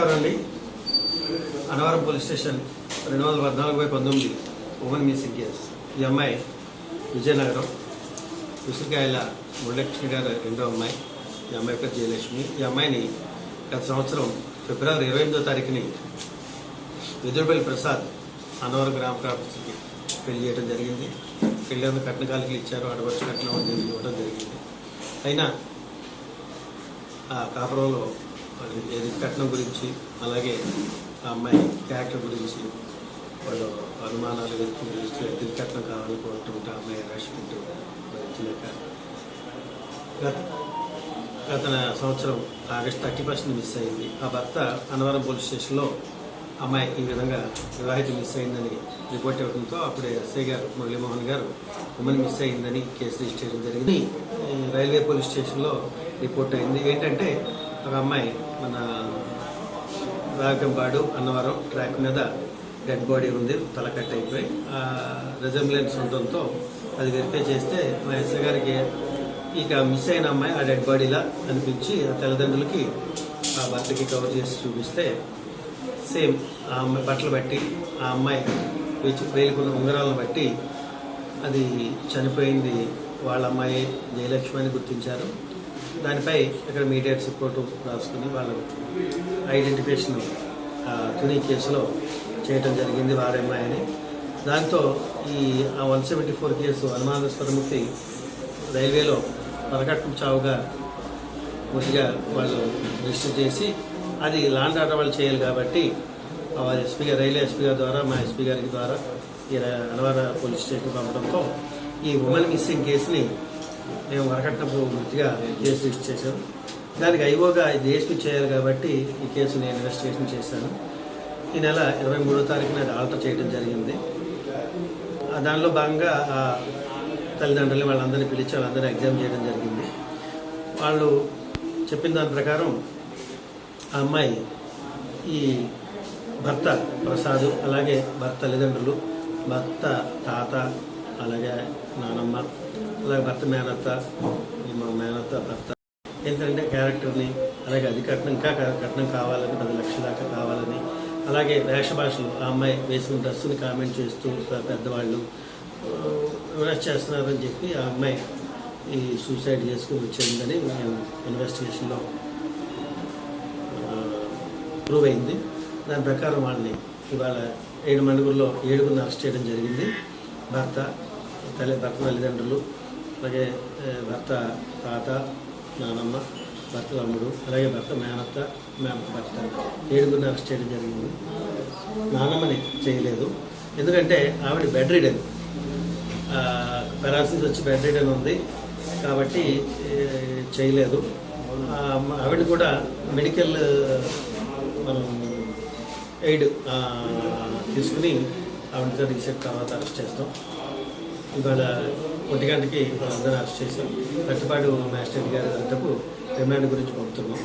నమస్కారం అండి Annavaram police station రెండు వందల పద్నాలుగు బై పంతొమ్మిది ఉమెన్ మిస్సింగ్ కేస్ ఈ అమ్మాయి విజయనగరం ఉసిరికాయల మురళకృష్ణ గారు రెండో అమ్మాయి. ఈ అమ్మాయి పేరు జయలక్ష్మి. ఈ అమ్మాయిని గత సంవత్సరం ఫిబ్రవరి ఇరవై ఎనిమిదో తారీఖుని విదురుపల్లి ప్రసాద్ అనవరం గ్రామ ప్రాపర్టీకి పెళ్ళి చేయడం జరిగింది. పెళ్ళి కట్న కాలికలు ఇచ్చారు. అడవచ్చు కట్నం అనేది ఇవ్వడం జరిగింది. అయినా ఆ కాపురంలో ఏది కట్నం గురించి అలాగే ఆ అమ్మాయి క్యారెక్టర్ గురించి వాళ్ళు అనుమానాలు వ్యక్తం ఎద్దులు కట్నం కావాలనుకుంటుంటే అమ్మాయి రాసుకుంటూ వచ్చినాక గత గత సంవత్సరం ఆగస్ట్ థర్టీ ఫస్ట్ని మిస్ అయింది. ఆ భర్త అనవరం పోలీస్ స్టేషన్లో అమ్మాయి ఈ విధంగా వివాహిత మిస్ అయిందని రిపోర్ట్ ఇవ్వడంతో అప్పుడే ఎస్ఐ గారు మురళీమోహన్ గారు ఉమెన్ మిస్ అయిందని కేసు రిజిస్టర్ చేయడం జరిగింది. రైల్వే పోలీస్ స్టేషన్లో రిపోర్ట్ అయింది. ఏంటంటే ఒక అమ్మాయి మన రాగంపాడు అన్నవరం ట్రాక్ మీద డెడ్ బాడీ ఉంది తలకట్ అయిపోయి. రెజంబ్లెన్స్ ఉండడంతో అది వెరిఫై చేస్తే మా ఎస్ఐ గారికి ఇక మిస్ అయిన అమ్మాయి ఆ డెడ్ బాడీలా అనిపించి ఆ తల్లిదండ్రులకి ఆ భర్తకి కవర్ చేసి చూపిస్తే సేమ్ ఆ అమ్మాయి బట్టలు బట్టి ఆ అమ్మాయి వేలుకున్న ఉంగరాలను బట్టి అది చనిపోయింది వాళ్ళ అమ్మాయి జయలక్ష్మి అని గుర్తించారు. దానిపై ఇక్కడ మీడియట్ రిపోర్ట్ రాసుకుని వాళ్ళు ఐడెంటిఫికేషన్ ఆ, తుని కేసులో చేయటం జరిగింది వారి దాంతో ఈ ఆ one seventy four case Hanumaneswaramurthy రైల్వేలో పరకట్టు చావుగా ముందుగా వాళ్ళు రిజిస్టర్ చేసి అది లాండ్ ఆర్డర్ వాళ్ళు చేయాలి కాబట్టి ఆ వారి ఎస్పీ గారు రైల్వే ఎస్పీ గారి ద్వారా మా ఎస్పీ గారి ద్వారా ఈ అనవర పోలీస్ స్టేషన్ పంపడంతో ఈ ఉమెన్ మిస్సింగ్ కేసుని మేము వరకట్నపు మంచిగా కేసు రిజిస్టర్ చేశాం. దానికి ఐఓగా డిఎస్పీ చేయాలి కాబట్టి ఈ కేసు నేను ఇన్వెస్టిగేషన్ చేశాను. ఈ నెల ఇరవై మూడో తారీఖున అది ఆల్టర్ చేయడం జరిగింది. దానిలో భాగంగా ఆ తల్లిదండ్రులు వాళ్ళందరినీ పిలిచి వాళ్ళందరినీ ఎగ్జామ్ చేయడం జరిగింది. వాళ్ళు చెప్పిన దాని ప్రకారం ఆ అమ్మాయి ఈ భర్త ప్రసాద్ అలాగే భర్త తల్లిదండ్రులు భర్త తాత అలాగే నానమ్మ అలాగే భర్త మేనత్త మా మేనత్త భర్త. ఏంటంటే క్యారెక్టర్ని అలాగే అది కట్నం ఇంకా కట్నం కావాలని పది లక్షల దాకా కావాలని అలాగే వేష భాషలు ఆ అమ్మాయి వేసుకున్న డ్రెస్సుని కామెంట్ చేస్తూ పెద్దవాళ్ళు ఇన్వెస్ట్ చేస్తున్నారని చెప్పి ఆ అమ్మాయి ఈ సూసైడ్ చేసుకుని వచ్చిందని మేము ఇన్వెస్టిగేషన్లో ప్రూవ్ అయింది. దాని ప్రకారం వాళ్ళని ఇవాళ ఏడు మండుగుల్లో ఏడుగురిని అరెస్ట్ చేయడం జరిగింది. భర్త తల్లి భర్త తల్లిదండ్రులు అలాగే భర్త తాత నానమ్మ భర్త తమ్ముడు అలాగే భర్త మేనత్త మేనత్త భర్త ఏడుగురిని అరెస్ట్ చేయడం జరిగింది. నానమ్మని చేయలేదు. ఎందుకంటే ఆవిడ బెడ్ రీడన్ పెరాసిస్ వచ్చి బెడ్ రీడన్ ఉంది. కాబట్టి చేయలేదు. ఆ, ఆవిడ కూడా మెడికల్ మనం ఎయిడ్ తీసుకుని ఆవిడతో రీసెట్ తర్వాత అరెస్ట్ చేస్తాం. ఇవాళ ఒంటి గంటకి అందరూ అరెస్ట్ చేశాం కట్టుబాటు మ్యాజిస్ట్రేట్ గారి అంతకు రిమాండ్ గురించి పంపుతున్నాం.